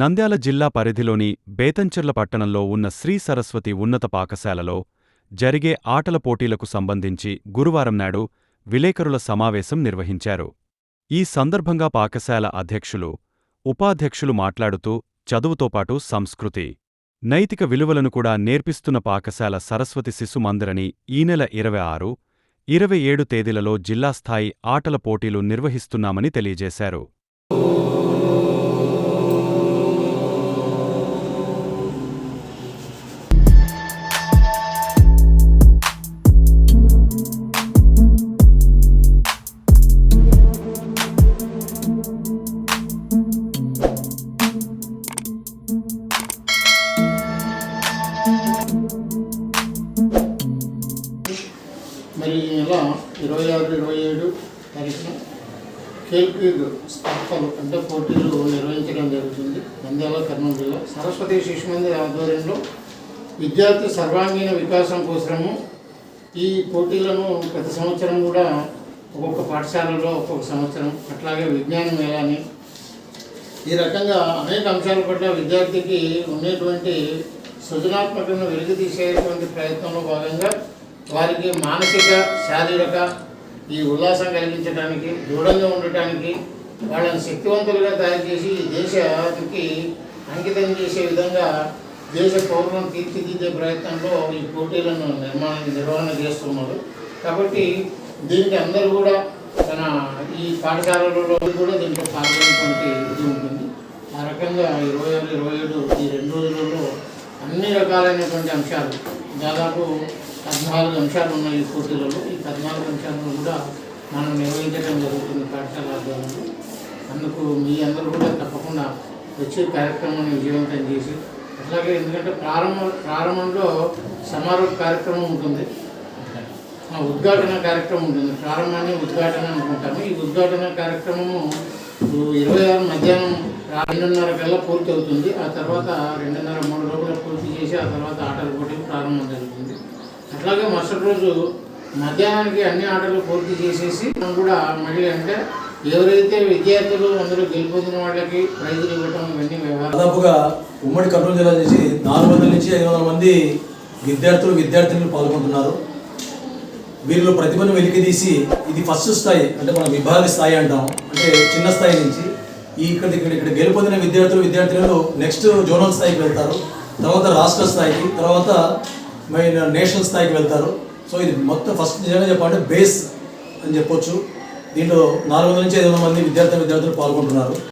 నంద్యాల జిల్లా పరిధిలోని బేతంచెర్ల పట్టణంలో ఉన్న శ్రీ సరస్వతి ఉన్నత పాఠశాలలో జరిగే ఆటల పోటీలకు సంబంధించి గురువారం నాడు విలేకరుల సమావేశం నిర్వహించారు. ఈ సందర్భంగా పాఠశాల అధ్యక్షులు ఉపాధ్యక్షులు మాట్లాడుతూ చదువుతో పాటు సంస్కృతి నైతిక విలువలను కూడా నేర్పిస్తున్న పాఠశాల సరస్వతి శిశు మందిరని ఈ నెల ఇరవై ఆరు ఇరవై ఏడు తేదీలలో జిల్లా స్థాయి ఆటల పోటీలు నిర్వహిస్తున్నామని తెలియజేశారు. మరి ఈ నెల ఇరవై ఆరు ఇరవై ఏడు తారీఖున కేల్పీగ్ స్పర్ధలు అంటే పోటీలు నిర్వహించడం జరుగుతుంది. నంద్యాల కర్నూలు జిల్లా. సరస్వతి శిశు మందిర్ ఆధ్వర్యంలో విద్యార్థి సర్వాంగీణ వికాసం కోసము ఈ పోటీలను ప్రతి సంవత్సరం కూడా ఒక్కొక్క పాఠశాలలో ఒక్కొక్క సంవత్సరం. అట్లాగే విజ్ఞాన మేళాని ఈ రకంగా అనేక అంశాల పట్ల విద్యార్థికి ఉండేటువంటి సృజనాత్మకను వెలుగు తీసేటువంటి ప్రయత్నంలో భాగంగా వారికి మానసిక శారీరక ఈ ఉల్లాసం కలిగించడానికి దృఢంగా ఉండటానికి వాళ్ళని శక్తివంతులుగా తయారు చేసి ఈ దేశానికి అంకితం చేసే విధంగా దేశ పౌరులను తీర్చిదిద్దే ప్రయత్నంలో ఈ పోటీలను నిర్మాణం నిర్వహణ చేస్తున్నారు కాబట్టి దీనికి అందరూ కూడా తన ఈ పాఠశాలలో కూడా దీంట్లో పాల్గొనేటువంటి ఇది ఉంటుంది. ఆ రకంగా ఇరవై ఆరు ఇరవై ఏడు ఈ రెండు రోజులలో అన్ని రకాలైనటువంటి అంశాలు దాదాపు పద్నాలుగు అంశాలు ఉన్నాయి ఈ పోటీలలో ఈ పద్నాలుగు అంశాలను కూడా మనం నిర్వహించడం జరుగుతుంది పాఠశాల ఆధ్వర్యంలో. అందుకు మీ అందరూ కూడా తప్పకుండా వచ్చే కార్యక్రమాన్ని విజయవంతం చేసి అట్లాగే ఎందుకంటే ప్రారంభ ప్రారంభంలో సమారోహ కార్యక్రమం ఉంటుంది. ఆ ఉద్ఘాటన కార్యక్రమం ఉంటుంది. ప్రారంభాన్ని ఉద్ఘాటన అనుకుంటాము. ఈ ఉద్ఘాటన కార్యక్రమము ఇరవై ఆరు మధ్యాహ్నం రెండున్నర కల్లా పూర్తి అవుతుంది ఆ తర్వాత రెండున్నర మూడు రోజులు పూర్తి చేసి ఆ తర్వాత ఆటల పోటీ ప్రారంభం జరుగుతుంది. అట్లాగే మరుసటి రోజు మధ్యాహ్నానికి అన్ని ఆటలు పూర్తి చేసేసి మనం కూడా మళ్ళీ అంటే ఎవరైతే విద్యార్థులు అందరూ గెలిపోతున్న వాళ్ళకి ప్రైజులు ఇవ్వటం ఇవన్నీ దాదాపుగా ఉమ్మడి కర్నూలు జిల్లా చేసి నాలుగు వందల నుంచి ఐదు వందల మంది విద్యార్థులు విద్యార్థినులు పాల్గొంటున్నారు. వీరిలో ప్రతిభను వెలికితీసి ఇది ఫస్ట్ స్థాయి అంటే మనం విభాగ స్థాయి అంటాం అంటే చిన్న స్థాయి నుంచి ఈ ఇక్కడ ఇక్కడ ఇక్కడ గెలుపొందిన విద్యార్థులు విద్యార్థినులు నెక్స్ట్ జోనల్ స్థాయికి వెళ్తారు తర్వాత రాష్ట్ర స్థాయికి తర్వాత మరి నేషనల్ స్థాయికి వెళ్తారు. సో ఇది మొత్తం ఫస్ట్ నిజంగా చెప్పాలంటే బేస్ అని చెప్పొచ్చు. దీంట్లో నాలుగు వందల నుంచి ఐదు వందల మంది విద్యార్థి విద్యార్థులు పాల్గొంటున్నారు.